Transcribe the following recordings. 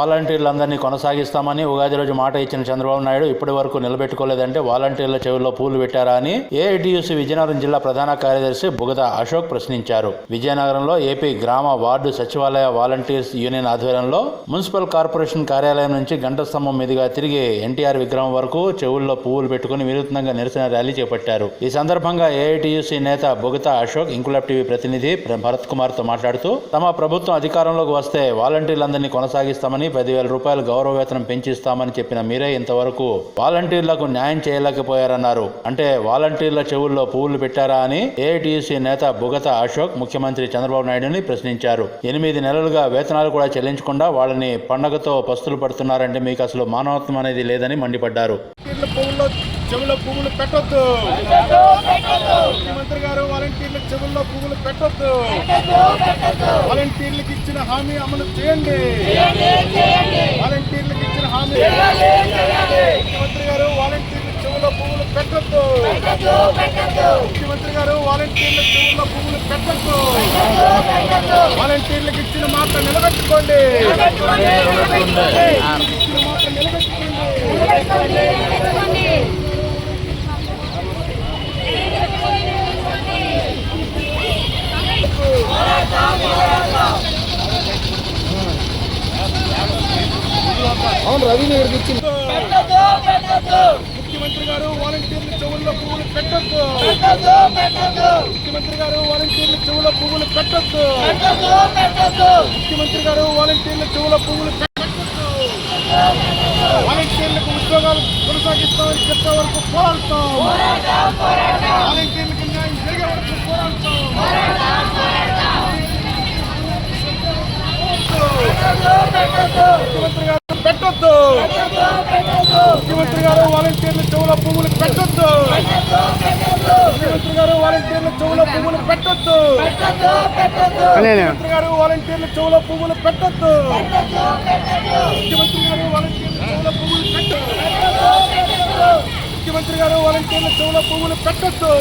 వాలంటీర్లందరినీ కొనసాగిస్తామని ఉగాది రోజు మాట ఇచ్చిన చంద్రబాబు నాయుడు ఇప్పటి వరకు నిలబెట్టుకోలేదంటే వాలంటీర్ల చెవుల్లో పూలు పెట్టారా అని ఏఐటియుసి విజయనగరం జిల్లా ప్రధాన కార్యదర్శి బుగద అశోక్ ప్రశ్నించారు. విజయనగరంలో ఏపీ గ్రామ వార్డు సచివాలయ వాలంటీర్స్ యూనియన్ ఆధ్వర్యంలో మున్సిపల్ కార్పొరేషన్ కార్యాలయం నుంచి గంట స్తంభం మీదుగా తిరిగి ఎన్టీఆర్ విగ్రహం వరకు చెవుల్లో పువ్వులు పెట్టుకుని వినూత్నంగా నిరసన ర్యాలీ చేపట్టారు. ఈ సందర్భంగా ఏఐటీయూసీ నేత బుగత అశోక్ ఇంకులాబ్ టీవీ ప్రతినిధి భరత్ కుమార్తో మాట్లాడుతూ తమ ప్రభుత్వం అధికారంలోకి వస్తే వాలంటీర్లందరినీ కొనసాగిస్తామని పదివేల రూపాయలు గౌరవ వేతనం పెంచిస్తామని చెప్పిన మీరే ఇంతవరకు వాలంటీర్లకు న్యాయం చేయలేకపోయారన్నారు. అంటే వాలంటీర్ల చెవుల్లో పువ్వులు పెట్టారా అని ఏఐటియుసి నేత బుగత అశోక్ ముఖ్యమంత్రి చంద్రబాబు నాయుడుని ప్రశ్నించారు. ఎనిమిది నెలలుగా వేతనాలు కూడా చెల్లించకుండా వాళ్ళని పండగతో పస్తులు పడుతున్నారంటే మీకు అసలు మానవత్వం అనేది లేదని మండిపడ్డారు. చెవుల్లో పువ్వులు పెట్టొద్దు. ముఖ్యమంత్రి గారు వాలంటీర్ల చెవుల్లో పువ్వులు పెట్టొద్దు. వాలంటీర్లకు ఇచ్చిన హామీ అమలు చేయండి. వాలంటీర్లకు ఇచ్చిన హామీ. ముఖ్యమంత్రి గారు వాలంటీర్ల చెవుల్లో పువ్వులు పెట్టొద్దు. ముఖ్యమంత్రి గారు వాలంటీర్ల చెవుల్లో పువ్వులు పెట్టొద్దు. వాలంటీర్లకు ఇచ్చిన మాట నిలబెట్టుకోండి. ఇచ్చిన మాట నిలబెట్టుకోండి. అవును రవి దగ్గరికి ఇచ్చింది ముఖ్యమంత్రి గారు వాలంటీర్ల చెవుల్లో పువ్వులు పెట్టొద్దు. ముఖ్యమంత్రి గారు వాలంటీర్ల చెవుల్లో పువ్వులు పెట్టొద్దు. ముఖ్యమంత్రి గారు వాలంటీర్ల చెవుల పువ్వులు వాలంటీర్లకు ఉద్యోగాలు కొనసాగిస్తామని చెప్పే వరకు పోరాడతాం. వాలంటీర్లకు న్యాయం జరిగే వరకు పోరాడతాం ముఖ్యమంత్రి గారు పెట్టొద్దు. ముఖ్యమంత్రి గారు వాలంటీర్ల చెవుల పువ్వులు పెట్టొద్దు. ముఖ్యమంత్రి గారు వాలంటీర్ల చెవుల పువ్వులు పెట్టొద్దు. ముఖ్యమంత్రి గారు వాలంటీర్ల చెవుల పువ్వులు పెట్టొద్దు. ముఖ్యమంత్రి గారు వాలంటీర్ల చెవుల పువ్వులు పెట్టొద్దు. ముఖ్యమంత్రి గారు వాలంటీర్ల చెవుల పువ్వులు పెట్టొద్దు.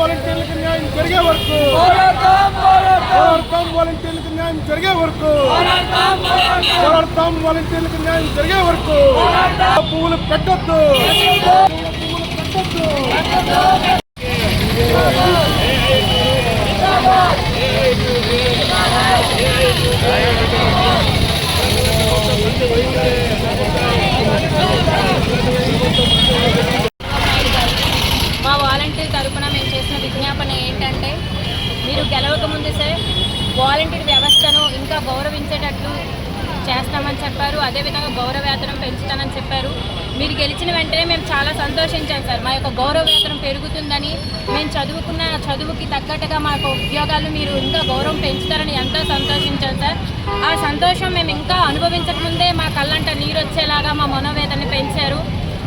వాలంటీర్లకు న్యాయం జరిగే వరకు పోరాడతాం వాలంటీర్లకు న్యాయం జరిగే వరకు. పోరాడతాం వాలంటీర్లకు న్యాయం జరిగే వరకు. పువ్వులు పెట్టద్దు పువ్వులు పెట్టొద్దు. మా వాలంటీర్ తరఫున మేము చేసిన విజ్ఞాపన ఏంటంటే మీరు గెలవకముందు సార్ వాలంటీర్ వ్యవస్థను ఇంకా గౌరవించేటట్లు చేస్తామని చెప్పారు. అదేవిధంగా గౌరవవేతనం పెంచుతానని చెప్పారు. మీరు గెలిచిన వెంటనే మేము చాలా సంతోషించాం సార్. మా యొక్క గౌరవవేతనం పెరుగుతుందని మేము చదువుకున్న చదువుకి తగ్గట్టుగా మా ఉద్యోగాలు మీరు ఇంకా గౌరవం పెంచుతారని ఎంతో సంతోషించాం సార్. ఆ సంతోషం మేము ఇంకా అనుభవించకముందే మా కళ్ళంట నీరు వచ్చేలాగా మా మనోవేదనని పెంచారు.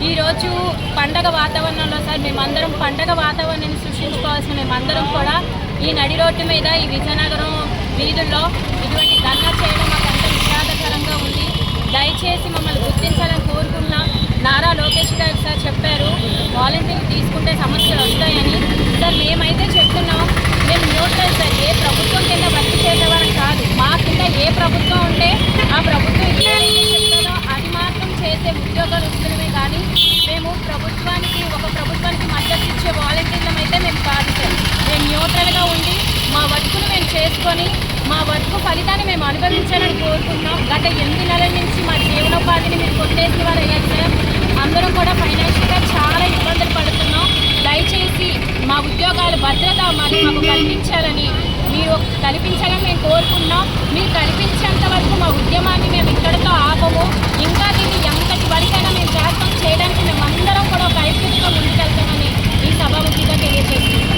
ఈరోజు పండగ వాతావరణంలో సార్ మేమందరం పండగ వాతావరణాన్ని సృష్టించుకోవాల్సిన మేమందరం కూడా ఈ నడి రోడ్డు మీద ఈ విజయనగరం వీధుల్లో ఇటువంటి ధర్నా చేయడం మాకు అంత విషాదకరంగా ఉంది. దయచేసి మమ్మల్ని గుర్తించాలని కోరుకున్నా నారా లోకేష్ గారు సార్ చెప్పారు వాలంటీర్లు తీసుకుంటే సమస్యలు వస్తాయని. సార్ మేమైతే చెప్తున్నాం మేము న్యూట్రల్ సార్ ఏ ప్రభుత్వం కింద వర్క్ చేసేవారం కాదు మా కింద ఏ ప్రభుత్వం ఉంటే ఆ ప్రభుత్వం ఏదైతే చెప్తుందో అది మాత్రం చేసే ఉద్యోగాలు ఇస్తున్నామే కానీ మేము ప్రభుత్వానికి ఒక ప్రభుత్వానికి మద్దతు ఇచ్చే వాలంటీర్లం అయితే మేము కాదు సార్ మేము న్యూట్రల్గా ఉండి మా వర్క్ను మేము చేసుకొని మా వర్క్ ఫలితాన్ని మేము అనుభవించాలని కోరుకుంటున్నాం. గత ఎనిమిది నెలల నుంచి మా జీవనోపాధిని మీరు కొట్టేసిన వారు అయ్యారు సార్. అందరం కూడా ఫైనాన్షియల్గా చాలా ఇబ్బందులు పడుతున్నాం. దయచేసి మా ఉద్యోగాల భద్రత మరి మాకు కల్పించాలని మీరు కల్పించాలని మేము కోరుకున్నాం మీరు కల్పించేంత వరకు మా ఉద్యమాన్ని మేము ఇక్కడితో ఆపము. ఇంకా దీన్ని ఎంతటి వరకైనా మేము ప్రయత్నం చేయడానికి మేము అందరం కూడా ఒక ఐక్యతగా ముందుకెళ్తామని ఈ సభాముఖిగా తెలియజేస్తున్నాం